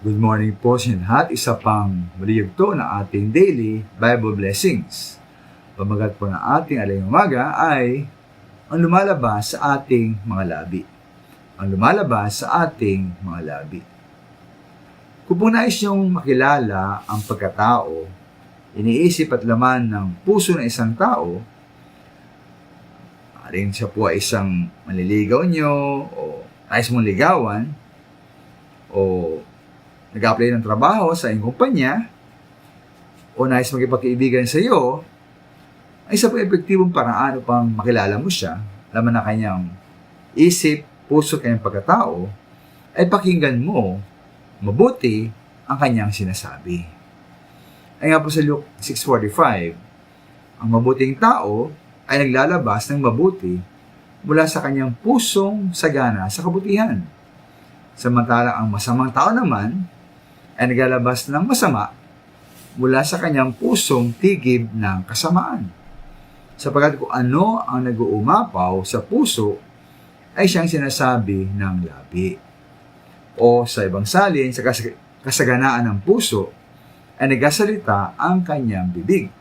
Good morning po sa lahat. Isa pang maliyugto na ating daily Bible blessings. Pamagat po na ating alayong umaga ay ang lumalabas sa ating mga labi. Ang lumalabas sa ating mga labi. Kung po nais niyong makilala ang pagkatao, iniisip at laman ng puso ng isang tao, Maaaring siya po ay isang manliligaw nyo o nais mong ligawan o nag-apply ng trabaho sa iyong kumpanya o nais magipagkaibigan sa iyo, ay isa po epektibong paraan upang makilala mo siya, laman na kanyang isip, puso, kanyang pagkatao, ay pakinggan mo mabuti ang kanyang sinasabi. Ay nga po sa Luke 6.45, ang mabuting tao ay naglalabas ng mabuti mula sa kanyang pusong sagana sa kabutihan. Samantalang ang masamang tao naman ay naglalabas ng masama mula sa kanyang pusong tigib ng kasamaan. Sapagkat kung ano ang nag-uumapaw sa puso ay siyang sinasabi ng labi. O sa ibang salin, sa kas- kasaganaan ng puso ay nagasalita ang kanyang bibig.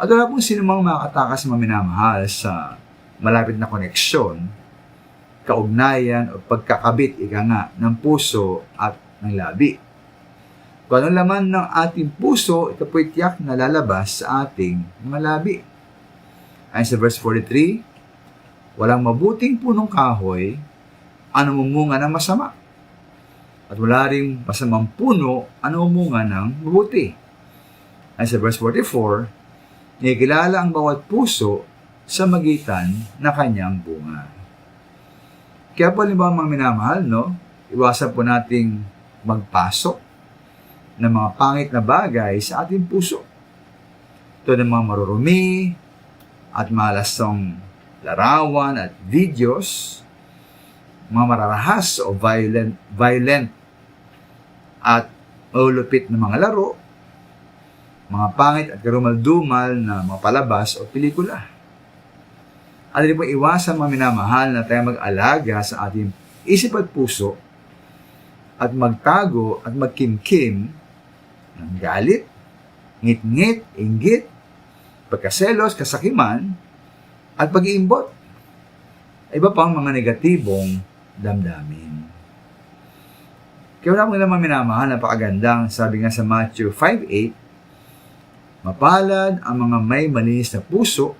At wala pong sinumang makatakas maminamahal sa malapit na koneksyon, kaugnayan o pagkakabit, ika nga, ng puso at ng labi. Kung anong laman ng ating puso, ito po'y tiyak na lalabas sa ating mga labi. Ayon sa verse 43, walang mabuting punong kahoy, ano mumunga ng masama. At wala ring masamang puno, ano mumunga ng mabuti. Ayon sa verse 44, Nakikilala ang bawat puso sa magitan na kanyang bunga. Kaya po halimbawa mga minamahal, no? Iwasan po nating magpasok ng mga pangit na bagay sa ating puso. Ito ng mga marurumi at malasong larawan at videos, mga mararahas o violent, violent at maulupit na mga laro, mga pangit at karumal-dumal na mga palabas o pelikula. At rin po iwasan mga minamahal na tayo mag-alaga sa ating isip at puso at magtago at magkimkim ng galit, ngit-ngit, inggit, pagkaselos, kasakiman, at pag-iimbot. Iba pang mga negatibong damdamin. Kaya wala mo naman minamahal, napakagandang, sabi nga sa Matthew 5.8, Mapalad ang mga may malinis na puso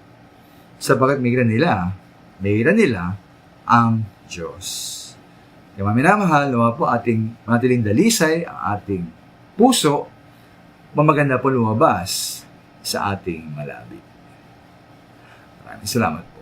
sapagat migra nila, migra nila ang Diyos. Kaya mga minamahal, nawa po ating matiling dalisay, ang ating puso, mamaganda po lumabas sa ating malabi. Maraming salamat.